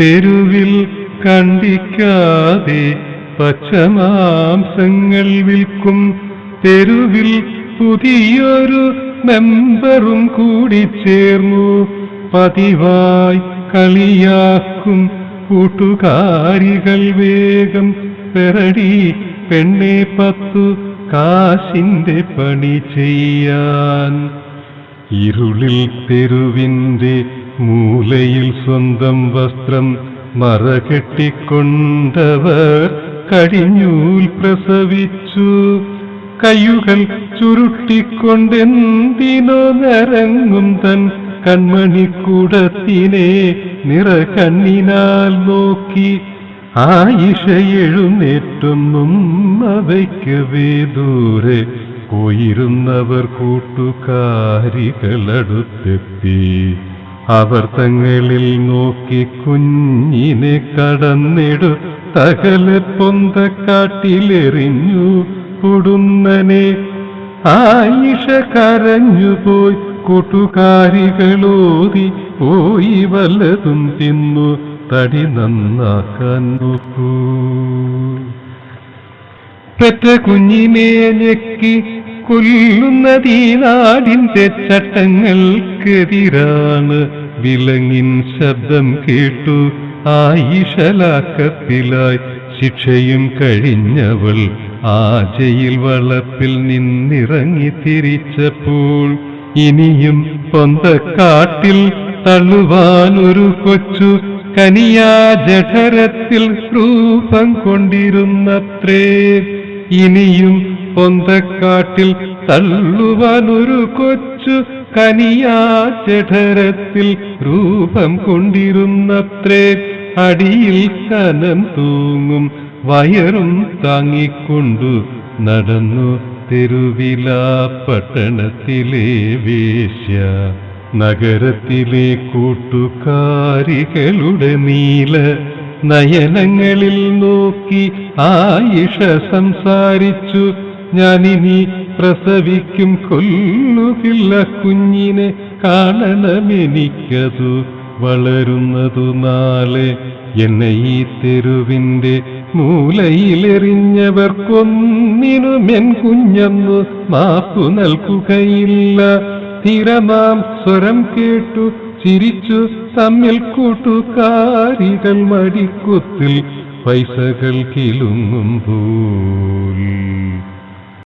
തെരുവിൽ കണ്ടിക്കാതെ പച്ചമാംസങ്ങൾ വിൽക്കും. തെരുവിൽ പുതിയൊരു മെമ്പറും കൂടി ചേർന്നു. പതിവായി കളിയാക്കും കൂട്ടുകാരികൾ വേഗം. പെരടി പെണ്ണെ പത്തു കാശിന്റെ പണി ചെയ്യാൻ. ഇരുളിൽ തെരുവിന്റെ മൂലയിൽ സ്വന്തം വസ്ത്രം മറകെട്ടിക്കൊണ്ടവർ കടിഞ്ഞൂൽ പ്രസവിച്ചു. കയ്യുകൾ ചുരുട്ടിക്കൊണ്ടെന്തിനോ നിറങ്ങും തൻ കൺമണിക്കൂടത്തിനെ നിറകണ്ണിനാൽ നോക്കി. ആയിഷ എഴുന്നേറ്റൊന്നും അവയ്ക്കവേ ദൂരെ പോയിരുന്നവർ കൂട്ടുകാരികളടുത്തെത്തി. അവർ തങ്ങളിൽ നോക്കി കുഞ്ഞിനെ കടന്നെടു തകലെ പൊന്തക്കാട്ടിലെറിഞ്ഞു. കൊടുന്നനെ ആയിഷ കരഞ്ഞുപോയി. കൂട്ടുകാരികളോതി പോയി വല്ലതും തിന്നു. തടി നന്നാക്കാൻ നോക്കൂ. പെറ്റ കുഞ്ഞിനെ ഞെക്കി കൊല്ലുന്നതീ നാടിന്റെ ചട്ടങ്ങൾക്കെതിരാണ് വിലങ്ങിൻ ശബ്ദം കേട്ടു ആയിഷലാക്കത്തിലായി. ശിക്ഷയും കഴിഞ്ഞവൾ ആജയിൽ ജയിൽ വളപ്പിൽ നിന്നിറങ്ങി തിരിച്ചപ്പോൾ ഇനിയും പൊന്തക്കാട്ടിൽ തള്ളുവാൻ ഒരു കൊച്ചു കനിയാ ജഠരത്തിൽ രൂപം കൊണ്ടിരുന്നത്രേ. ഇനിയും പൊന്തക്കാട്ടിൽ തള്ളുവാൻ ഒരു കൊച്ചു കനിയാ ജഠരത്തിൽ രൂപം കൊണ്ടിരുന്നത്രേ. അടിയിൽ കനം തൂങ്ങും വയറും താങ്ങിക്കൊണ്ടു നടന്നു തെരുവിലാ പട്ടണത്തിലെ വേശ്യ. നഗരത്തിലെ കൂട്ടുകാരികളുടെ നീല നയനങ്ങളിൽ നോക്കി ആയിഷ സംസാരിച്ചു. ഞാനിനി പ്രസവിക്കും കൊല്ലുകില്ല കുഞ്ഞിനെ കാണണമെനിക്കതു വളരുന്നതു നാളെ. എന്നെ ഈ തെരുവിന്റെ മൂലയിലെറിഞ്ഞവർക്കൊന്നിനുമെൻ കുഞ്ഞെന്നു മാപ്പു നൽകുകയില്ല. സ്ഥിരമാം സ്വരം കേട്ടു. ചിരിച്ചു തമ്മിൽ കൂട്ടുകാരികൾ മടിക്കുത്തിൽ പൈസകൾ കിലുങ്ങുമ്പോൾ